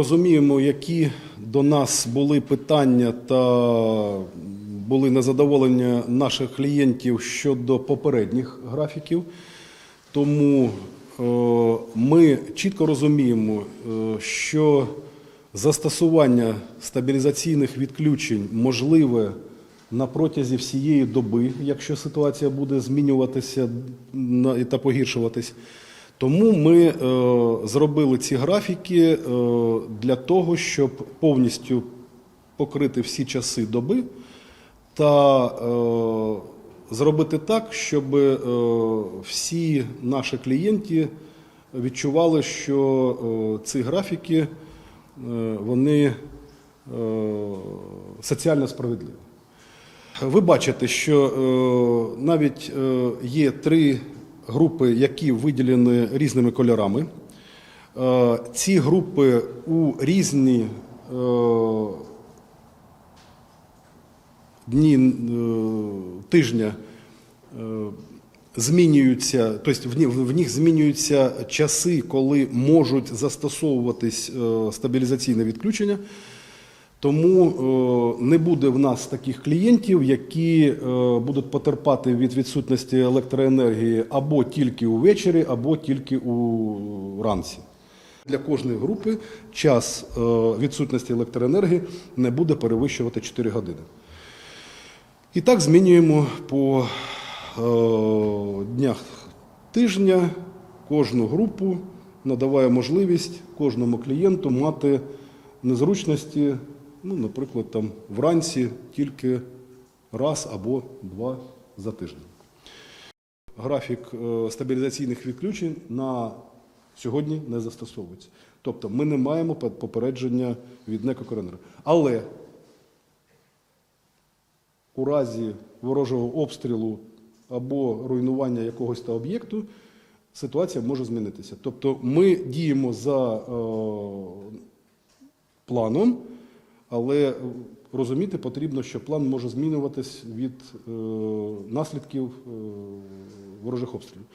розуміємо, які до нас були питання та були незадоволення наших клієнтів щодо попередніх графіків. Тому е, ми чітко розуміємо, е, що застосування стабілізаційних відключень можливе на протязі всієї доби, якщо ситуація буде змінюватися та погіршуватись. Тому ми е, зробили ці графіки е, для того, щоб повністю покрити всі часи доби та е, зробити так, щоб е, всі наші клієнти відчували, що е, ці графіки е, вони е, соціально справедливі. Ви бачите, що е, навіть е, є три групи, які виділені різними кольорами. Е, ці групи у різні е, дні е, тижня змінюються, тобто в них, змінюються часи, коли можуть застосовуватись стабілізаційне відключення. Тому е, не буде в нас таких клієнтів, які е, будуть потерпати від відсутності електроенергії або тільки увечері, або тільки у ранці. Для кожної групи час е, відсутності електроенергії не буде перевищувати 4 години. І так змінюємо по днях тижня кожну групу, надаває можливість кожному клієнту мати незручності, ну, наприклад, там вранці тільки раз або два за тиждень. Графік е, стабілізаційних відключень на сьогодні не застосовується. Тобто ми не маємо попередження від НЕК «Укренерго». Але у разі ворожого обстрілу або руйнування якогось та об'єкту ситуація може змінитися. Тобто ми діємо за е, планом, але е, розуміти потрібно, що план може змінюватись від е, наслідків е, ворожих обстрілів.